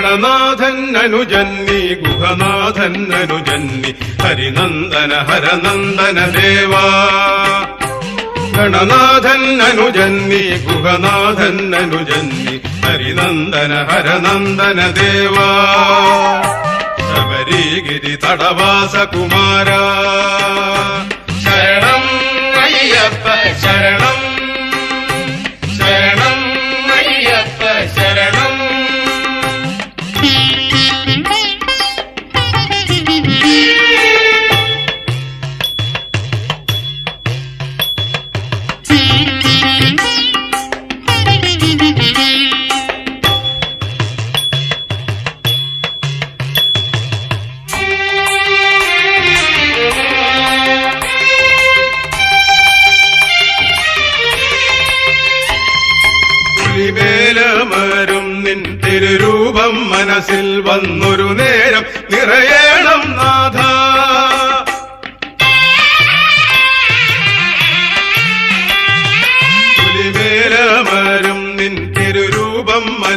ഗണനാഥൻ അനുജന്നി ഗുഹനാഥൻ അനുജന്നി ഹരിനന്ദന ഹരനന്ദന ദേവാ. ഗണനാഥൻ അനുജന്നി ഗുഹനാഥൻ അനുജന്നി ഹരിനന്ദന ഹരനന്ദന ദേവാ. ശബരിഗിരി തടവാസ കുമാര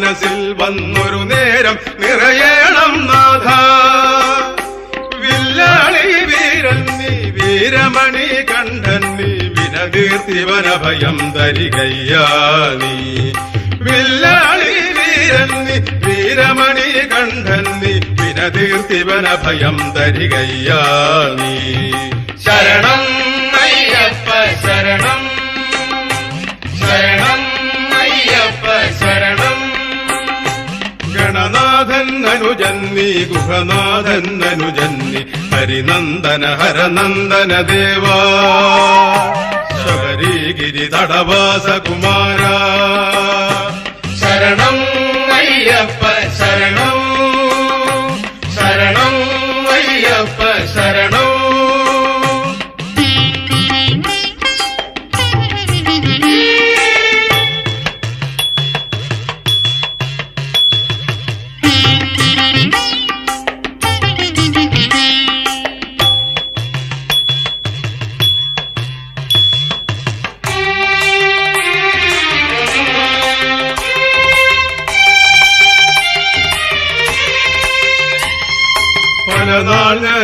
മനസ്സിൽ വന്നൊരു നേരം നിറയേണം നാഥ. വില്ലാളി വീരൻ നീ വീരമണി കണ്ഠൻ നീ വിനകീർത്തിവന ഭയം നീ. വില്ലാളി വീരൻ നീ വീരമണി കണ്ഠൻ നീ വിനകീർത്തിവന ഭയം നീ. ശരണം അയ്യപ്പ ശരണം ഗണനാഥൻ അനുജന്നി ഗുഹനാഥൻ അനുജന്നി ഹരിനന്ദന ഹരനന്ദന ദേവാ. ശബരിഗിരി തടവാസ ശരണം അയ്യപ്പ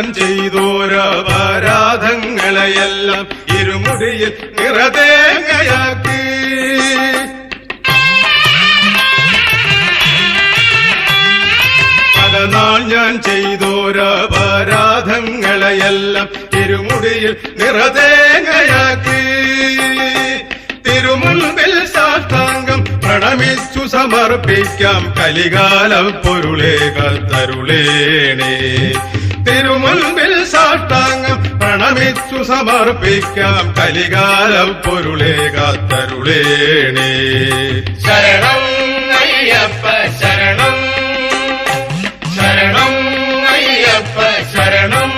പലനാൾ ഞാൻ ചെയ്തോരാരാധങ്ങളെയെല്ലാം ഇരുമുടിയിൽ നിറതേങ്ങയാക്കി. പലനാൾ ഞാൻ ചെയ്തോരാരാധങ്ങളെയെല്ലാം ഇരുമുടിയിൽ നിറതേങ്ങയാക്കി. തിരുമുൻപിൽ സാഷ്ടാംഗം പ്രണമിച്ചു സമർപ്പിക്കാം കലികാലം പൊരുളേ കത്തരുളേണേ തിരുമുൻപിൽ സാഷ്ടാംഗം പ്രണമിച്ചു സമർപ്പിക്കാം. കലികാല പൊരുളേ കാത്തരുളേണേ. ശരണം അയ്യപ്പ ശരണം. ശരണം അയ്യപ്പ ശരണം.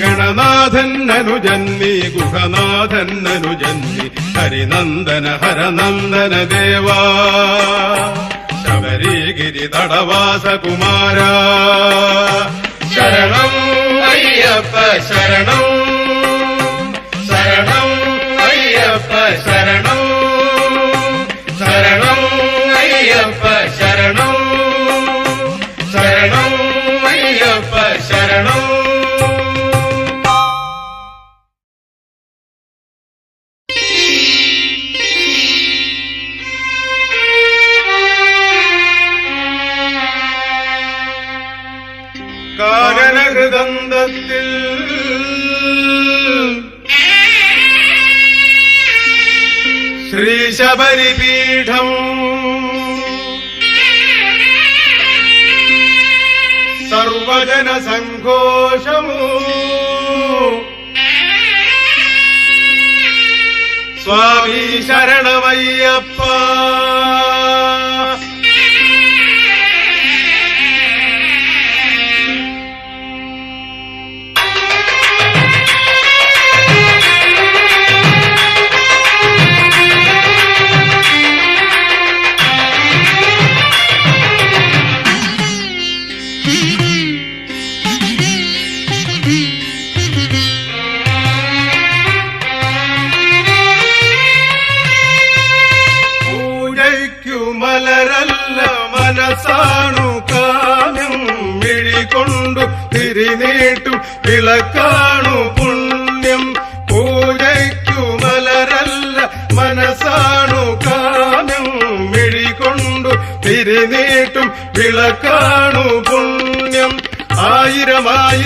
ഗണനാഥൻ അനുജന്നി ഗുഹനാഥൻ അനുജന്നി ഹരിനന്ദന ഹരനന്ദന ദേവാ. ശബരിഗിരി തടവാസ കുമാര ശരണം శ్రీశబరిపీఠం. సర్వజన సంఘోషము. స్వామి శరణమయ్యప్ప.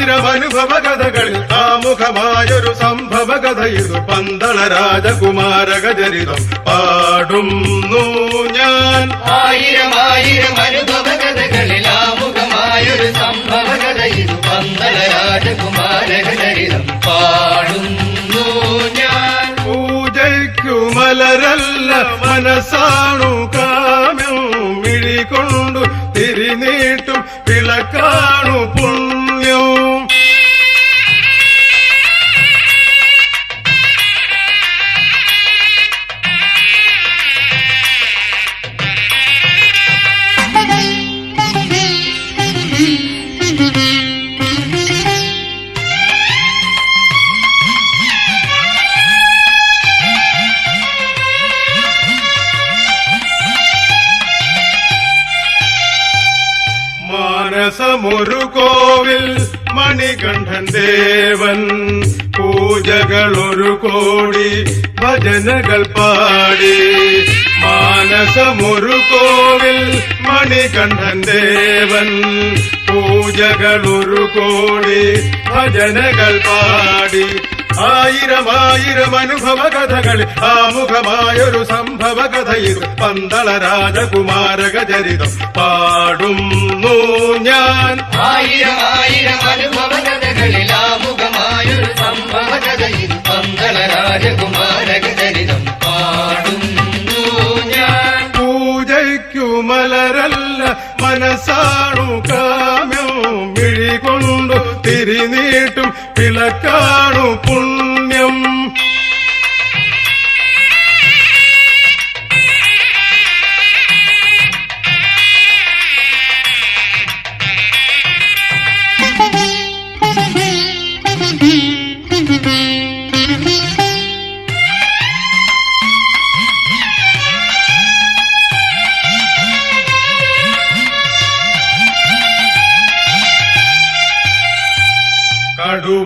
ആയിരം ആയിരം അനുഭവ കഥകളിൽ ആമുഖമായൊരു സംഭവ കഥ പന്തള രാജകുമാരകചരിതം പാടുന്നു ഞാൻ. ആയിരം ആയിരം അനുഭവ കഥകളിൽ ആമുഖമായൊരു സംഭവ കഥ പന്തള രാജകുമാരചരിതം പാടുന്നു ഞാൻ. പൂജയ്ക്കു മലരല്ല മനസ്സാണു കാമ്യം മിഴികൊണ്ടു തിരിനീട്ടും വിളക്കാണു தேவன் பூஜைகள் ஒரு கோடி பஜனகள் பாடி. மானசம் ஒரு கோவில் மணிகண்டன் தேவன் பூஜைகள் ஒரு கோடி பஜனகள் பாடி. ആയിരം ആയിരം അനുഭവ കഥകൾ ആമുഖമായൊരു സംഭവ കഥയിൽ പന്തള രാജകുമാരകചരിതം പാടുന്നു ഞാൻ. ആയിരം ആയിരം അനുഭവ കഥകളിൽ ആമുഖമായൊരു സംഭവ കഥയിൽ പന്തള രാജകുമാരചരിതം പാടുന്നു ഞാൻ. പൂജയ്ക്കു മലരല്ല മനസ്സാണു തിരിനീട്ടും പിളക്കാണു പുണ്യം.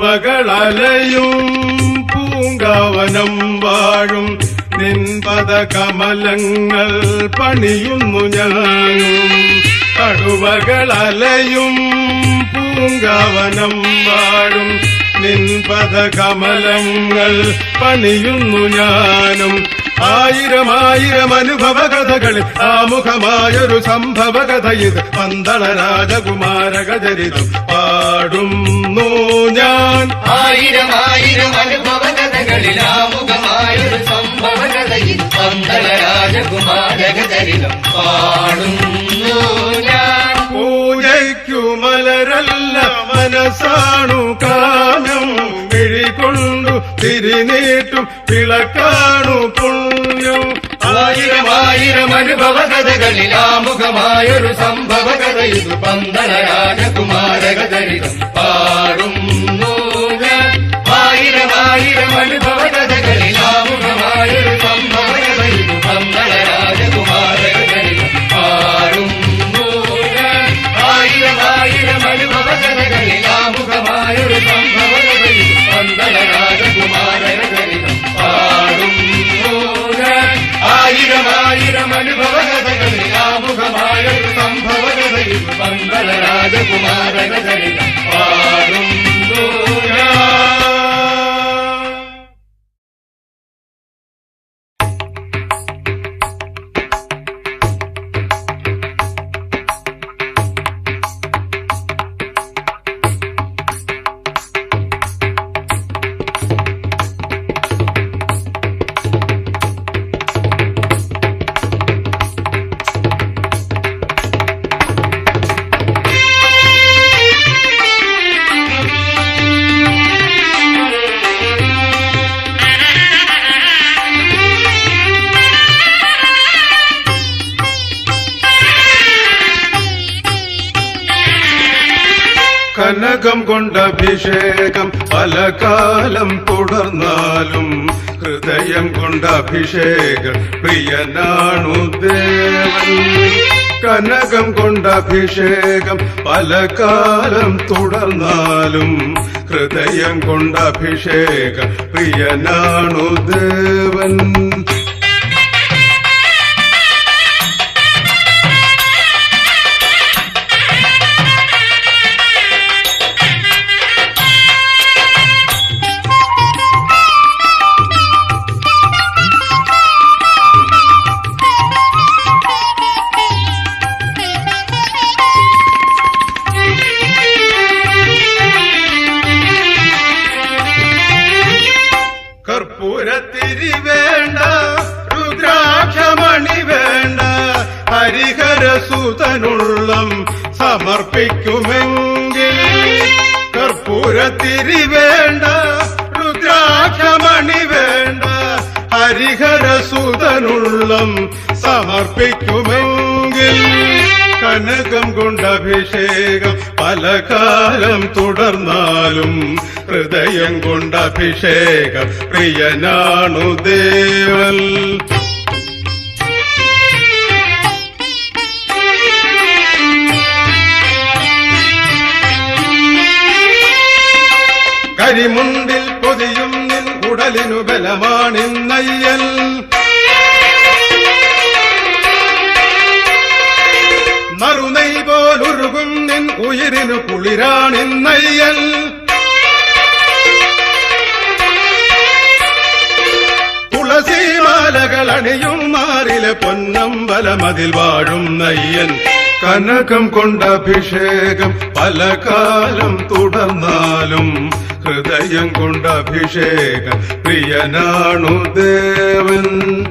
കടുവകളലയും പൂങ്കാവനം വാഴും. നിൻപത കമലങ്ങൾ പണിയുന്നു ഞാനും. കടുവകളലയും പൂങ്കാവനം വാഴും. നിൻപത കമലങ്ങൾ പണിയുന്നു ഞാനും. ആയിരം ആയിരം അനുഭവ കഥകളിൽ ആമുഖമായൊരു സംഭവ കഥ ഇത്. പന്തള രാജകുമാരകചരിതം പാടുന്നു ഞാൻ. ആയിരം ആയിരം അനുഭവ കഥകളിൽ ആമുഖമായൊരു സംഭവ കഥ ഇത്. പന്തള രാജകുമാരചരിതം പാടുന്നു ഞാൻ. പൂജയ്ക്കു മലരല്ല മനസ്സാണു കാമ്യം തിരിനീട്ടും വിളക്കാണു പുണ്യം ആയിരം ആയിരം അനുഭവ കഥകളിൽ ആമുഖമായൊരു സംഭവ കഥ ഇത് പന്തള രാജകുമാരചരിതം പാടുന്നു ഞാൻ ആയിരം ആയിരം അനുഭവ കഥകളിൽ ആമുഖമായൊരു സംഭവ കൊണ്ടഭിഷേകം പല കാലം തുടർന്നാലും ഹൃദയം കൊണ്ടഭിഷേകം പ്രിയനാണു ദേവൻ. കനകം കൊണ്ടഭിഷേകം പല കാലം തുടർന്നാലും ഹൃദയം കൊണ്ടഭിഷേകം പ്രിയനാണു ദേവൻ. ഹരിഹരസുതനുള്ളം സമർപ്പിക്കുമെങ്കിൽ കർപ്പൂരത്തിരി വേണ്ട രുദ്രാക്ഷമണി വേണ്ട ഹരിഹരസുതനുള്ളം സമർപ്പിക്കുമെങ്കിൽ കനകം കൊണ്ടഭിഷേകം പല കാലം തുടർന്നാലും ഹൃദയം കൊണ്ടഭിഷേകം പ്രിയനാണു ദേവൻ. കരിമുണ്ടിൽ പൊതിയും നിൻ ഉടലിനു ബലമാണിന്നയ്യൽ മറുനൈ പോലുരുകും നിൻ ഉയിരിനു കുളിരാണിന്നയ്യൽ തുളസിമാലകൾ അണിയും മാറിലെ പൊന്നമ്പലമതിൽ വാഴും നയ്യൻ. കനകം കൊണ്ടഭിഷേകം പല കാലം തുടർന്നാലും ഹൃദയം കൊണ്ടഭിഷേകം. പ്രിയനാണു ദേവൻ.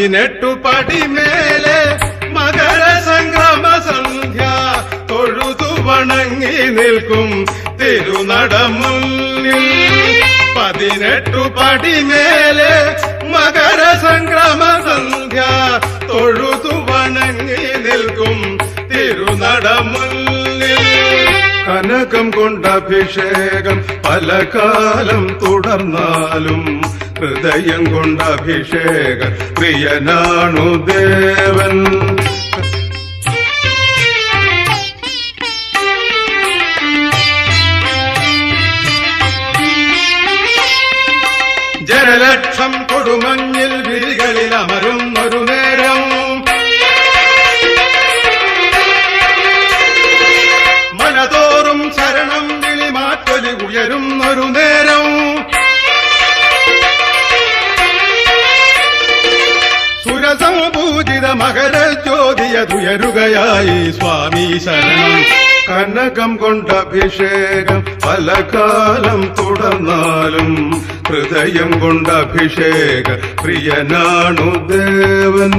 പതിനെട്ടു പടിമേലെ മകര സംക്രമ സന്ധ്യ തൊഴുതു വണങ്ങി നിൽക്കും തിരുനടമുന്നിൽ. പതിനെട്ടു പടിമേലെ മകര സംക്രമ സന്ധ്യ തൊഴുതു വണങ്ങി നിൽക്കും തിരുനടമുന്നിൽ. കനകം കൊണ്ടഭിഷേകം പല കാലം തുടർന്നാലും ഹൃദയം കൊണ്ടഭിഷേക പ്രിയനാണു ദേവൻ. ജനലക്ഷം കൊടുമഞ്ഞിൽ വിരികളിൽ ജ്യോതിയതുയരുകയായി സ്വാമി ശരണം. കനകം കൊണ്ട അഭിഷേകം പല കാലം തുടർന്നാലും ഹൃദയം കൊണ്ട അഭിഷേക പ്രിയനാണു ദേവൻ.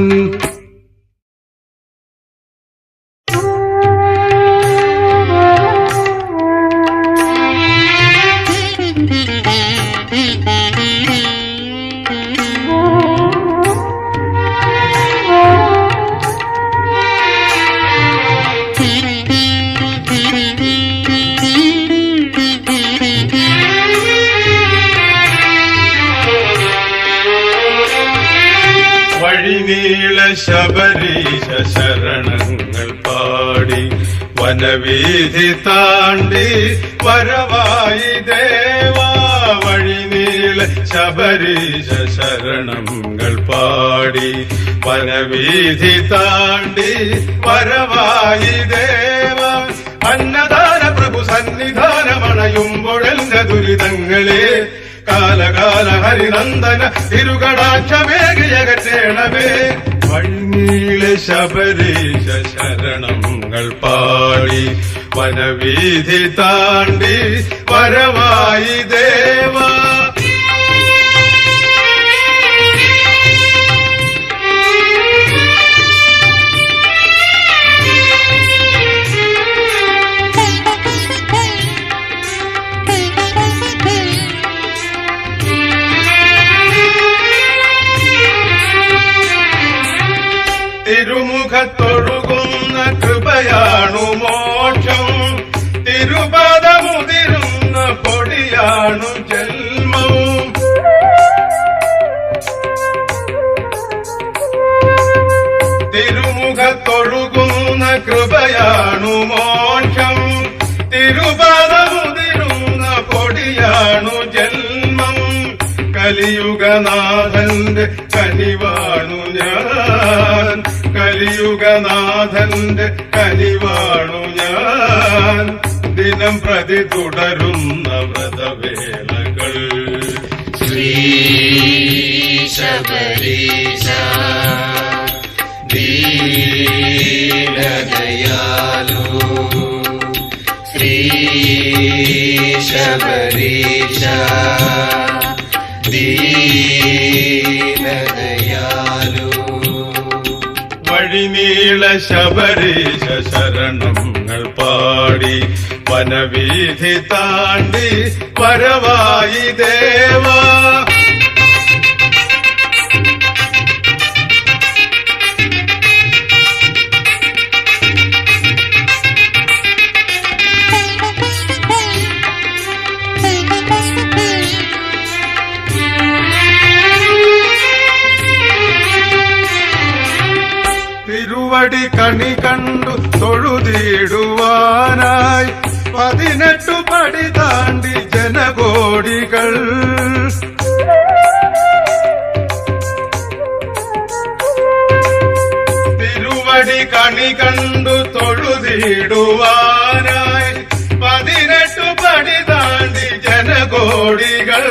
വനവീധി താണ്ടി വരവായി ദേവാ നീല ശബരീശ ശരണങ്ങൾ പാടി. വനവീധി താണ്ടി വരവായി ദേവ അന്നദാന പ്രഭു സന്നിധാനമണയുമ്പോഴെന്റെ ദുരിതങ്ങളെ കാലകാല ഹരിനന്ദന തിരുകടാക്ഷമേകിയകറ്റേണമേ മണ്ണീള ശബരീശ ശരണങ്ങൾ പാടി വനവീധി താണ്ടി വരവായി ദേവാ. തിരുമുഖത്തൊഴുകുന്ന കൃപയാണു മോക്ഷം. തിരുപദമുതിരുന്ന പൊടിയാണു ജന്മം. കലിയുഗനാഥന്റെ കനിവാണു ഞാൻ. കലിയുഗനാഥന്റെ കനിവാണു ഞാൻ. ദിനം പ്രതി തുടരുന്ന വ്രതവേളകൾ. ശ്രീ ശബരീശ. ദീനദയാലു. ശ്രീ വഴിനീള ശബരീശ ശരണങ്ങൾ പാടി വനവീഥി താണ്ടി പരവായി ദേവാ. കണി കണ്ടു തൊഴുതിടുവാനായി പതിനെട്ടു പടി താണ്ടി ജനകോടികൾ. തിരുവടി കണി കണ്ടു തൊഴുതിടുവാനായി പതിനെട്ടു പടി താണ്ടി ജനകോടികൾ.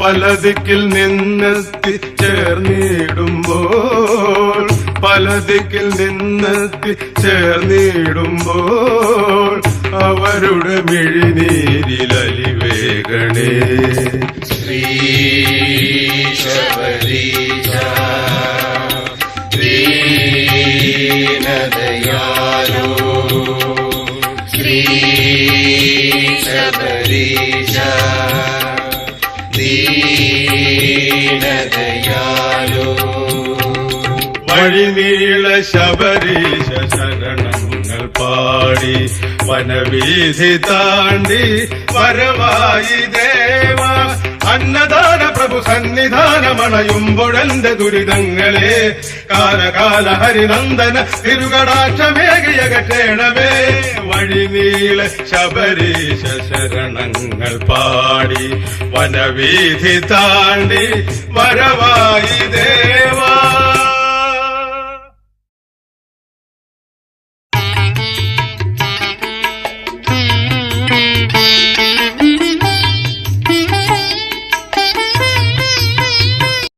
പലതിക്കിൽ നിന്നെത്തി ചേർന്നിടുമ്പോൾ പല ദിക്കിൽ നിന്നെത്തി ചേർന്നിടുമ്പോൾ അവരുടെ മിഴിനീരിലലിവേഗണേ ശ്രീ ശബരീശ വഴിനീള ശബരീശ ശരണങ്ങൾ പാടി വനവീഥി താണ്ടി വരവായി ദേവ. അന്നദാന പ്രഭു സന്നിധാനമണയുമ്പോഴെന്റെ ദുരിതങ്ങളെ കാലകാല ഹരിനന്ദന തിരുകടാക്ഷമേകിയകറ്റേണമേ വഴിനീള ശബരീശ ശരണങ്ങൾ പാടി വനവീഥി താണ്ടി വരവായി ദേവ.